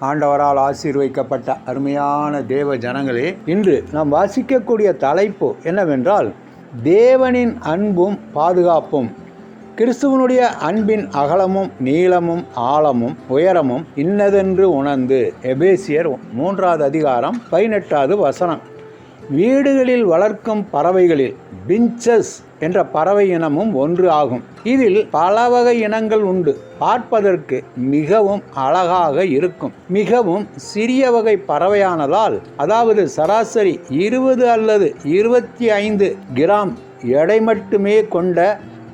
ஆண்டவரால் ஆசீர்வைக்கப்பட்ட அருமையான தேவ ஜனங்களே இன்று நாம் வாசிக்கக்கூடிய தலைப்பு என்னவென்றால் தேவனின் அன்பும் பாதுகாப்பும். கிறிஸ்துவனுடைய அன்பின் அகலமும் நீளமும் ஆழமும் உயரமும் இன்னதென்று உணர்ந்து எபேசியர் மூன்றாவது அதிகாரம் பதினெட்டாவது வசனம். வீடுகளில் வளர்க்கும் பறவைகளில் பிஞ்சஸ் என்ற பறவை இனமும் ஒன்று ஆகும். இதில் பல வகை இனங்கள் உண்டு. பார்ப்பதற்கு மிகவும் அழகாக இருக்கும். மிகவும் சிறிய வகை பறவையானதால் அதாவது சராசரி இருபது அல்லது இருபத்தி ஐந்து கிராம் எடை மட்டுமே கொண்ட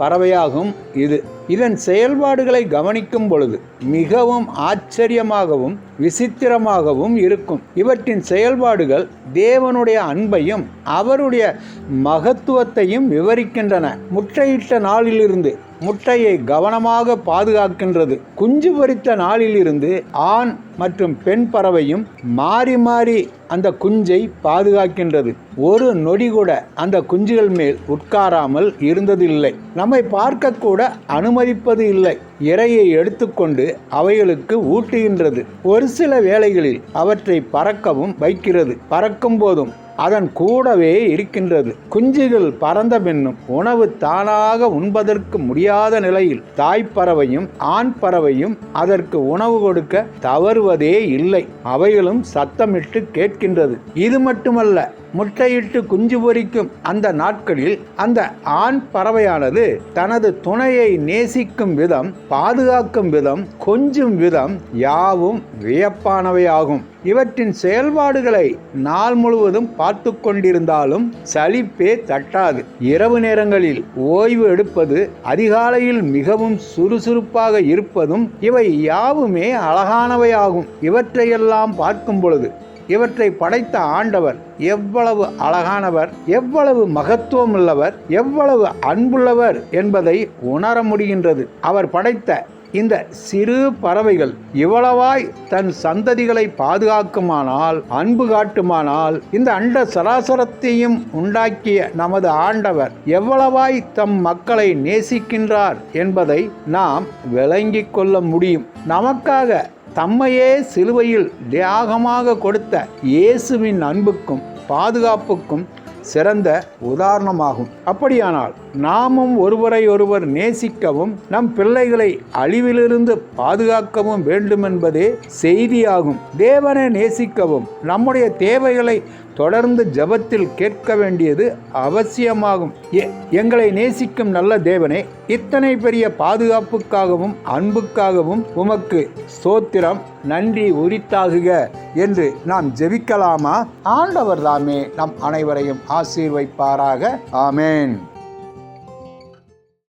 பறவையாகும். இது இதன் செயல்பாடுகளை கவனிக்கும் பொழுது மிகவும் ஆச்சரியமாகவும் விசித்திரமாகவும் இருக்கும். இவற்றின் செயல்பாடுகள் தேவனுடைய அன்பையும் அவருடைய மகத்துவத்தையும் விவரிக்கின்றன. முட்டையிட்ட நாளிலிருந்து முட்டையை கவனமாக பாதுகாக்கின்றது. குஞ்சு பொரித்த நாளிலிருந்து ஆண் மற்றும் பெண் பறவையும் மாறி மாறி அந்த குஞ்சை பாதுகாக்கின்றது. ஒரு நொடி கூட அந்த குஞ்சுகள் மேல் உட்காராமல் இருந்ததில்லை. நம்மை பார்க்கக்கூட கூட அனுமதிப்பது இல்லை. இரையை எடுத்துக்கொண்டு அவைகளுக்கு ஊட்டுகின்றது. ஒரு சில வேளைகளில் அவற்றை பறக்கவும் வைக்கிறது. பறக்கும் போதும் அதன் கூடவே இருக்கின்றது. குஞ்சுகள் பறந்த பின்னும் உணவு தானாக உண்பதற்கு முடியாத நிலையில் தாய்ப்பறவையும் ஆண் பறவையும் அதற்கு உணவு கொடுக்க தவறுவதே இல்லை. அவைகளும் சத்தமிட்டு கேட்கின்றது. இது மட்டுமல்ல முட்டையிட்டு குஞ்சு பொரிக்கும் அந்த நாட்களில் அந்த ஆண் பறவையானது தனது துணையை நேசிக்கும் விதம் பாதுகாக்கும் விதம் கொஞ்சும் விதம் யாவும் வியப்பானவையாகும். இவற்றின் செயல்பாடுகளை நாள் முழுவதும் பார்த்து கொண்டிருந்தாலும் சலிப்பே தட்டாது. இரவு நேரங்களில் ஓய்வு எடுப்பது அதிகாலையில் மிகவும் சுறுசுறுப்பாக இருப்பதும் இவை யாவுமே அழகானவையாகும். இவற்றையெல்லாம் பார்க்கும் பொழுது இவற்றை படைத்த ஆண்டவர் எவ்வளவு அழகானவர் எவ்வளவு மகத்துவம் உள்ளவர் எவ்வளவு அன்புள்ளவர் என்பதை உணர முடிகின்றது. அவர் படைத்த இந்த சிறு பறவைகள் இவ்வளவாய் தன் சந்ததிகளை பாதுகாக்குமானால் அன்பு காட்டுமானால் இந்த அண்ட சராசரத்தையும் உண்டாக்கிய நமது ஆண்டவர் எவ்வளவாய் தம் மக்களை நேசிக்கின்றார் என்பதை நாம் விளங்கிக் கொள்ள முடியும். நமக்காக தம்மையே சிலுவையில் தியாகமாக கொடுத்த இயேசுவின் அன்புக்கும் பாதுகாப்புக்கும் சிறந்த உதாரணமாகும். அப்படியானால் நாமும் ஒருவரை ஒருவர் நேசிக்கவும் நம் பிள்ளைகளை அழிவிலிருந்து பாதுகாக்கவும் வேண்டுமென்பதே செய்தியாகும். தேவனை நேசிக்கவும் நம்முடைய தேவைகளை தொடர்ந்து ஜபத்தில் கேட்க வேண்டியது அவசியமாகும். எ- எங்களை நேசிக்கும் நல்ல தேவனே இத்தனை பெரிய பாதுகாப்புக்காகவும் அன்புக்காகவும் உமக்கு சோத்திரம் நன்றி உரித்தாகுக. என்று நாம் ஜெபிக்கலாமா? ஆண்டவர் தாமே நம் அனைவரையும் ஆசீர்வைப்பாராக. ஆமேன்.